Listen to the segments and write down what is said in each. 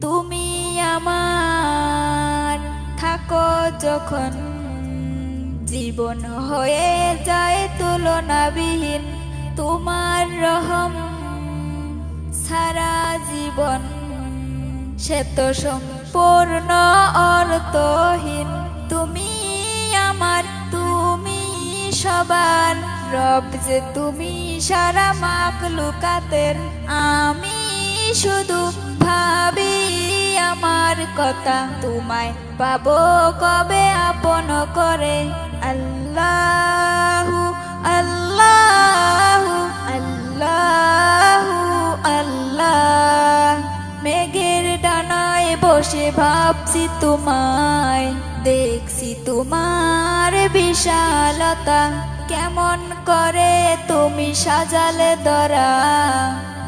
তুমি আমার থাকো যখন জীবন হয়ে যায় তুলনাবিহীন। তোমার রহম সারা জীবন, সে তো সম্পূর্ণ অর্থহীন। সবার রব যে তুমি সারা মাক লুকাতের আমি শুধু ভাবি আমার কথা। তোমায় পাবো কবে আপন করে? আল্লাহু আল্লাহু আল্লাহু, আল্লাহ। মেঘের ডানায় বসে ভাবছি তোমায়। দেখছি তোমার বিশালতা। কেমন করে তুমি সাজালে দরা।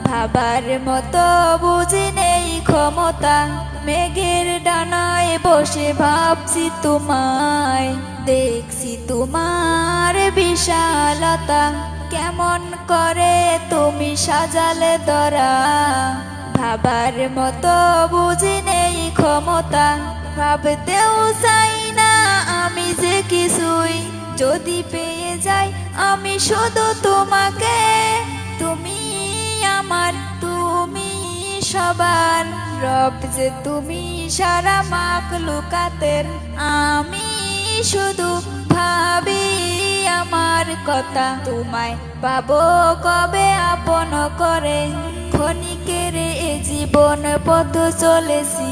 ভাবার মতো বুঝি নেই ক্ষমতা। মেঘের ডানায় বসে ভাবছি তোমায়। দেখছি তোমার বিশালতা। কেমন করে তুমি সাজালে দরা। ভাবার মতো বুঝি নেই ক্ষমতা। ভাবতেও চাই না আমি যে কিছুই। যদি পেয়ে যাই, আমি শুধু তোমাকে। তুমি আমার, তুমি সবার। রব যে তুমি সারা মাক লুকাতের আমি শুধু ভাবি আমার কথা। তোমায় পাবো কবে আপন করে। ক্ষণিকের এ জীবন পথ চলেছি।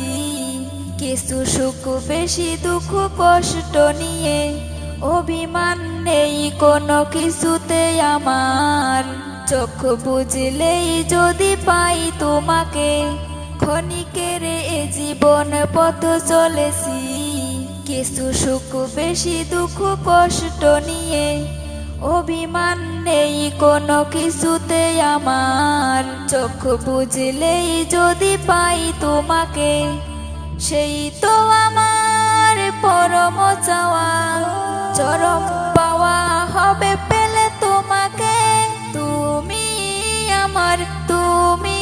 কিছু সুখ, বেশি দুঃখ, কষ্ট নিয়ে। অভিমান নেই কোনো কিছুতে আমার। চোখ বুঝলেই যদি পাই তোমাকে, ক্ষণিকের এ জীবন পথ চলেছি। কিছু সুখ, বেশি দুঃখ, কষ্ট নিয়ে। অভিমান নেই কোনো কিছুতে আমার। চোখ বুঝলেই যদি পাই তোমাকে সেই তো আমার পরম চাওয়া। চরম পাওয়া হবে পেলে তোমাকে। তুমি আমার, তুমি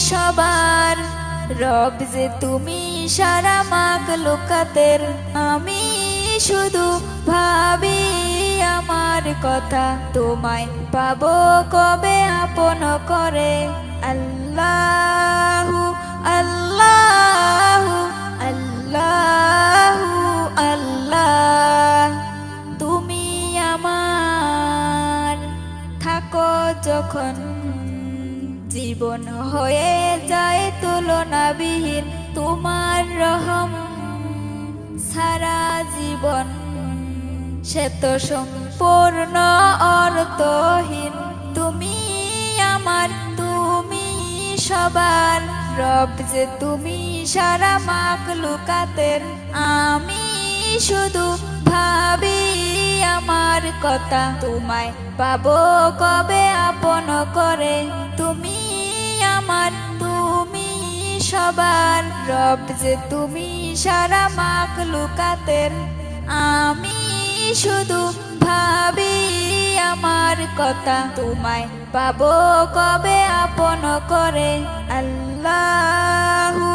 সবার। রব যে তুমি সারা মাগ লোকাতের, আমি শুধু ভাবি আমার কথা। তোমায় পাবো কবে, আপন করে। আল্লাহু যখন জীবন হয়ে যায় তুলনাবিহীন, তোমার রহম সারা জীবন সে তো সম্পূর্ণ অর্থহীন। তুমি আমার, তুমি সবার রব যে তুমি সারা মাক আমি শুধু ভাবি আমার কথা তোমায় পাবো কবে আপন করে? তুমি আমার, তুমি সবার রব যে তুমি সারা মাক লুকাতের আমি শুধু ভাবি আমার কথা তোমায় পাবো কবে আপন করে? আল্লাহু